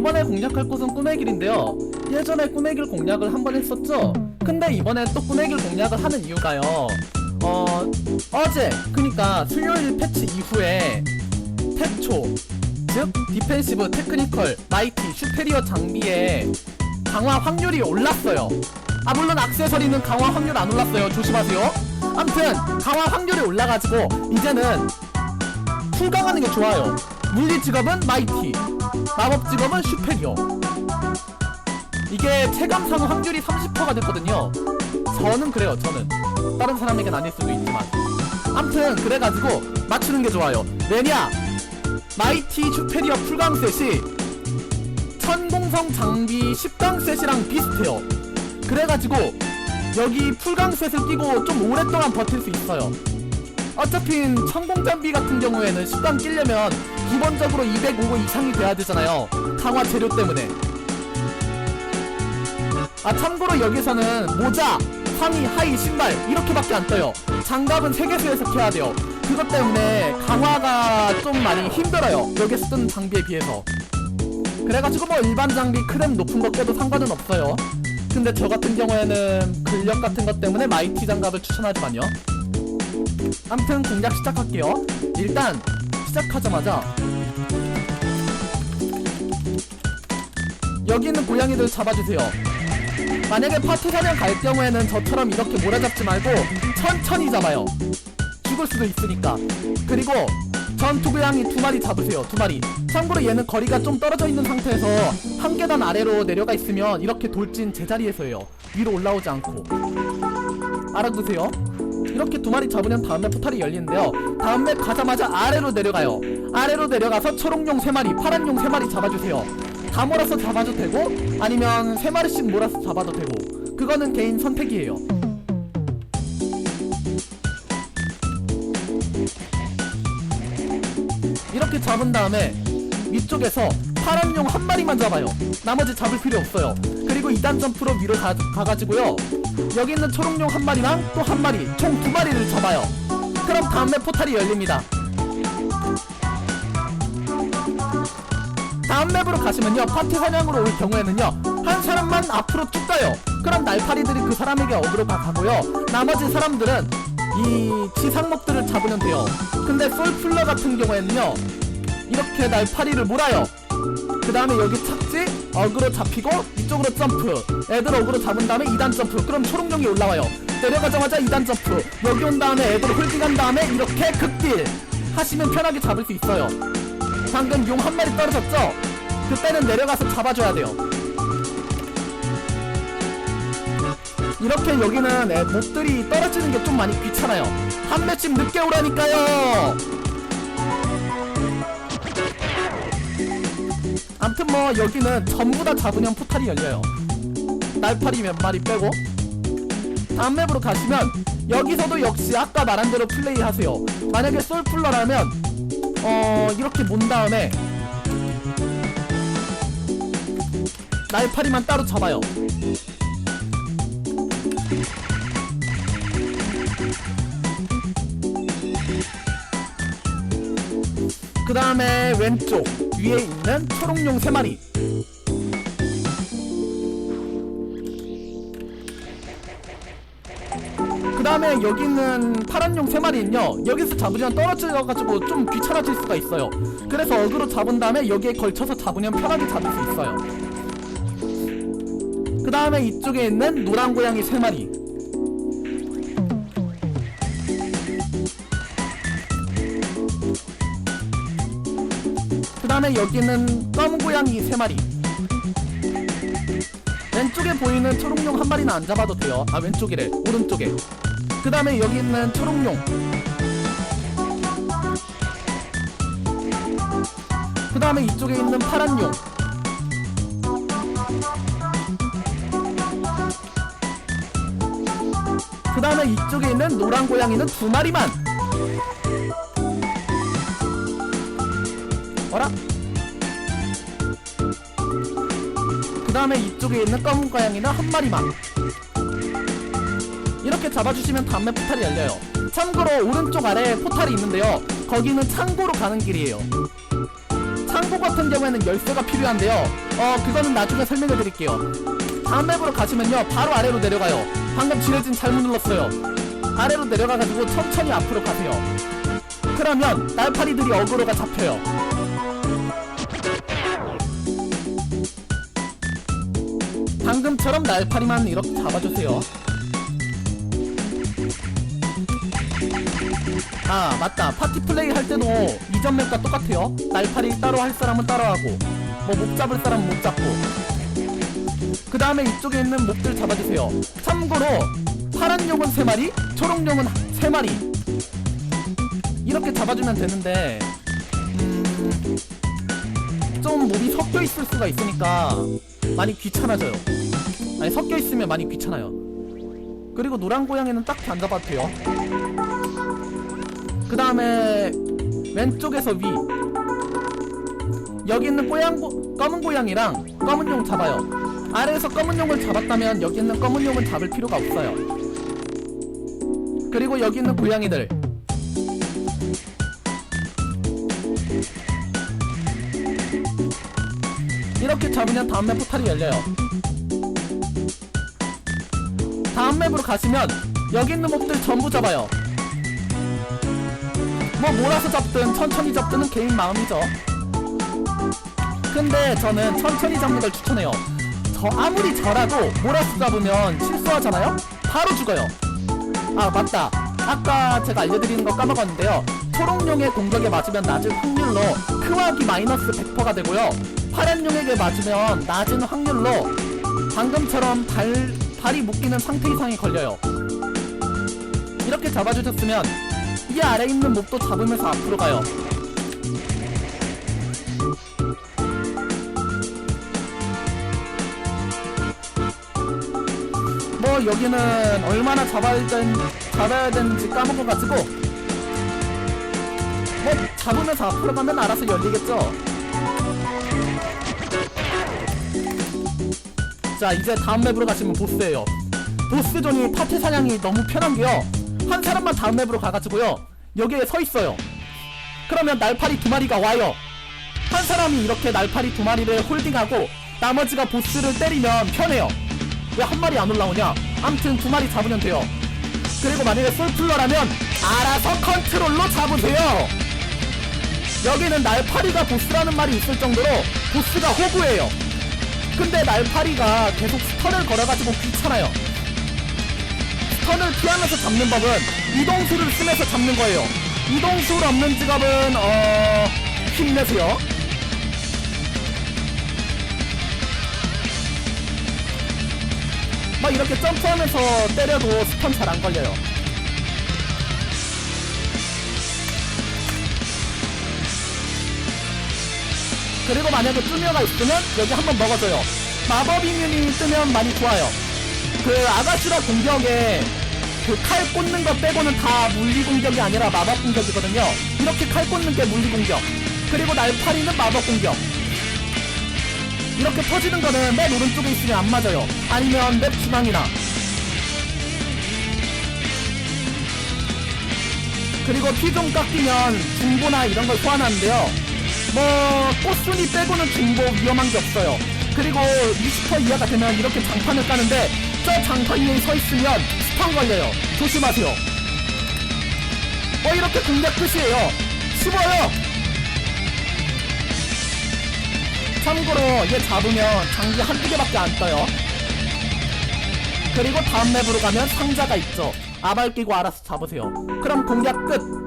이번에 공략할 곳은 꿈의 길인데요. 예전에 꿈의 길 공략을 한 번 했었죠? 근데 이번에 또 꿈의 길 공략을 하는 이유가요. 어, 어제, 그니까 수요일 패치 이후에 태초, 즉, 디펜시브, 테크니컬, 마이티, 슈페리어 장비의 강화 확률이 올랐어요. 아, 물론 악세서리는 강화 확률 안 올랐어요. 조심하세요. 암튼, 강화 확률이 올라가지고, 이제는 풀강하는 게 좋아요. 물리 직업은 마이티, 마법 직업은 슈페리어. 이게 체감상 확률이 30%가 됐거든요. 저는 그래요, 저는. 다른 사람에겐 아닐 수도 있지만. 암튼, 그래가지고, 맞추는 게 좋아요. 왜냐? 마이티 슈페리어 풀강 셋이 천공성 장비 10강 셋이랑 비슷해요. 그래가지고, 여기 풀강 셋을 끼고 좀 오랫동안 버틸 수 있어요. 어차피 천공 장비 같은 경우에는 10강 끼려면 기본적으로 205 이상이 돼야 되잖아요. 강화 재료 때문에. 아 참고로 여기서는 모자, 상의, 하의, 신발 이렇게밖에 안 떠요. 장갑은 3개수에서 켜야 돼요. 그것 때문에 강화가 좀 많이 힘들어요. 여기서 쓰는 장비에 비해서. 그래가지고 뭐 일반 장비 크랩 높은 거 껴도 상관은 없어요. 근데 저 같은 경우에는 근력 같은 것 때문에 마이티 장갑을 추천하지만요. 아무튼 공략 시작할게요. 일단 시작하자마자 여기 있는 고양이들 잡아주세요. 만약에 파티 사냥 갈 경우에는 저처럼 이렇게 몰아잡지 말고 천천히 잡아요. 죽을 수도 있으니까. 그리고 전투 고양이 두 마리 잡으세요. 두 마리. 참고로 얘는 거리가 좀 떨어져 있는 상태에서 한 계단 아래로 내려가 있으면 이렇게 돌진 제자리에서요. 위로 올라오지 않고. 알아두세요. 이렇게 두 마리 잡으면 다음 맵 포탈이 열리는데요. 다음 맵 가자마자 아래로 내려가요. 아래로 내려가서 초록용 세 마리, 파란용 세 마리 잡아주세요. 다 몰아서 잡아도 되고 아니면 세 마리씩 몰아서 잡아도 되고 그거는 개인 선택이에요. 이렇게 잡은 다음에 위쪽에서 파란 용 한 마리만 잡아요. 나머지 잡을 필요 없어요. 그리고 2단 점프로 위로 가, 가가지고요. 여기 있는 초록용 한 마리랑 또 한 마리, 총 두 마리를 잡아요. 그럼 다음에 포탈이 열립니다. 다음 맵으로 가시면요. 파티 사냥으로 올 경우에는요. 한 사람만 앞으로 쭉 가요. 그럼 날파리들이 그 사람에게 어그로 가 가고요. 나머지 사람들은 이 지상목들을 잡으면 돼요. 근데 솔플러 같은 경우에는요. 이렇게 날파리를 몰아요. 그 다음에 여기 착지, 어그로 잡히고 이쪽으로 점프. 애들 어그로 잡은 다음에 2단 점프. 그럼 초록용이 올라와요. 내려가자마자 2단 점프. 여기 온 다음에 애들 홀딩한 다음에 이렇게 극딜 하시면 편하게 잡을 수 있어요. 방금 용 한 마리 떨어졌죠? 그때는 내려가서 잡아줘야 돼요. 이렇게 여기는 애, 몹들이 떨어지는 게 좀 많이 귀찮아요. 한 매쯤 늦게 오라니까요. 암튼 뭐 여기는 전부 다 잡으면 포탈이 열려요. 날파리 몇 마리 빼고 다음 맵으로 가시면 여기서도 역시 아까 말한 대로 플레이하세요. 만약에 솔플러라면 어 이렇게 몬 다음에 날파리만 따로 잡아요. 그 다음에 왼쪽 위에 있는 초록용 세 마리. 그 다음에 여기 있는 파란용 세 마리는요 여기서 잡으면 떨어져가지고 좀 귀찮아질 수가 있어요. 그래서 어그로 잡은 다음에 여기에 걸쳐서 잡으면 편하게 잡을 수 있어요. 그 다음에 이쪽에 있는 노란 고양이 세 마리 그 다음에 여기는 검은 고양이 세 마리 왼쪽에 보이는 초록용 한 마리는 안 잡아도 돼요. 아 왼쪽이래. 오른쪽에. 그 다음에 여기 있는 초록용. 그 다음에 이쪽에 있는 파란용. 그 다음에 이쪽에 있는 노란 고양이는 두 마리만. 어라? 다음에 이쪽에 있는 검은 고양이는 한 마리만 이렇게 잡아주시면 다음에 포탈이 열려요 참고로 오른쪽 아래에 포탈이 있는데요 거기는 창고로 가는 길이에요 창고 같은 경우에는 열쇠가 필요한데요. 어, 그거는 나중에 설명해 드릴게요. 다음 맵으로 가시면요. 바로 아래로 내려가요. 방금 지뢰진 잘못 눌렀어요. 아래로 내려가가지고 천천히 앞으로 가세요. 그러면 날파리들이 어그로가 잡혀요. 방금처럼 날파리만 이렇게 잡아주세요. 아 맞다. 파티 플레이 할 때도 이전 맵과 똑같아요. 날파리 따로 할 사람은 따로 하고 뭐 목 잡을 사람은 목 잡고. 그 다음에 이쪽에 있는 목들 잡아주세요. 참고로 파란 용은 3마리 초록 용은 3마리. 이렇게 잡아주면 되는데 음, 좀 몸이 섞여 있을 수가 있으니까 많이 귀찮아져요 아니 섞여 있으면 많이 귀찮아요. 그리고 노란 고양이는 딱히 안 잡아도 돼요. 그 다음에 왼쪽에서 위. 여기 있는 뽀양 고, 검은 고양이랑 검은 용 잡아요. 아래에서 검은 용을 잡았다면 여기 있는 검은 용을 잡을 필요가 없어요. 그리고 여기 있는 고양이들. 이렇게 잡으면 다음 맵 포탈이 열려요 다음 맵으로 가시면 여기 있는 몹들 전부 잡아요 뭐 몰아서 잡든 천천히 잡든은 개인 마음이죠. 근데 저는 천천히 잡는 걸 추천해요. 저 아무리 저라도 몰아서 잡으면 실수하잖아요? 바로 죽어요. 아 맞다. 아까 제가 알려드리는 거 까먹었는데요. 초록용의 공격에 맞으면 낮은 확률로 크와기 마이너스 100%가 되고요. 파란용에게 맞으면 낮은 확률로 방금처럼 발, 발이 묶이는 상태 이상이 걸려요. 이렇게 잡아주셨으면 이 아래 있는 몹도 잡으면서 앞으로 가요. 뭐 여기는 얼마나 잡아야, 된, 잡아야 되는지 까먹어가지고 뭐 잡으면서 앞으로 가면 알아서 열리겠죠. 자 이제 다음 맵으로 가시면 보스예요. 보스존이 파티 사냥이 너무 편한게요. 한 사람만 다음 맵으로 가가지고요. 여기에 서 있어요. 그러면 날파리 두 마리가 와요. 한 사람이 이렇게 날파리 두 마리를 홀딩하고 나머지가 보스를 때리면 편해요. 왜 한 마리 안 올라오냐? 암튼 두 마리 잡으면 돼요. 그리고 만약에 솔플러라면 알아서 컨트롤로 잡으세요. 여기는 날파리가 보스라는 말이 있을 정도로 보스가 호구예요. 근데 날파리가 계속 스턴을 걸어가지고 귀찮아요. 스턴을 피하면서 잡는 법은 이동수를 쓰면서 잡는 거예요. 이동수를 없는 직업은 어 힘내세요. 막 이렇게 점프하면서 때려도 스턴 잘 안 걸려요. 그리고 만약에 뚜미어가 있으면 여기 한번 먹어줘요. 마법 이뮨이 뜨면 많이 좋아요. 그 아가슈라 공격에 그 칼 꽂는 거 빼고는 다 물리 공격이 아니라 마법 공격이거든요. 이렇게 칼 꽂는 게 물리 공격. 그리고 날파리는 마법 공격. 이렇게 터지는 거는 맨 오른쪽에 있으면 안 맞아요. 아니면 맵 중앙이나. 그리고 피좀 깎이면 중보나 이런 걸 소환하는데요. 뭐 꽃순이 빼고는 중보 위험한 게 없어요. 그리고 20% 이하가 되면 이렇게 장판을 까는데 저 장판 위에 서 있으면 스턴 걸려요. 조심하세요. 어 이렇게 공략 끝이에요. 쉬워요. 참고로 얘 잡으면 장기 한두 개밖에 안 떠요. 그리고 다음 맵으로 가면 상자가 있죠. 아발 끼고 알아서 잡으세요. 그럼 공략 끝.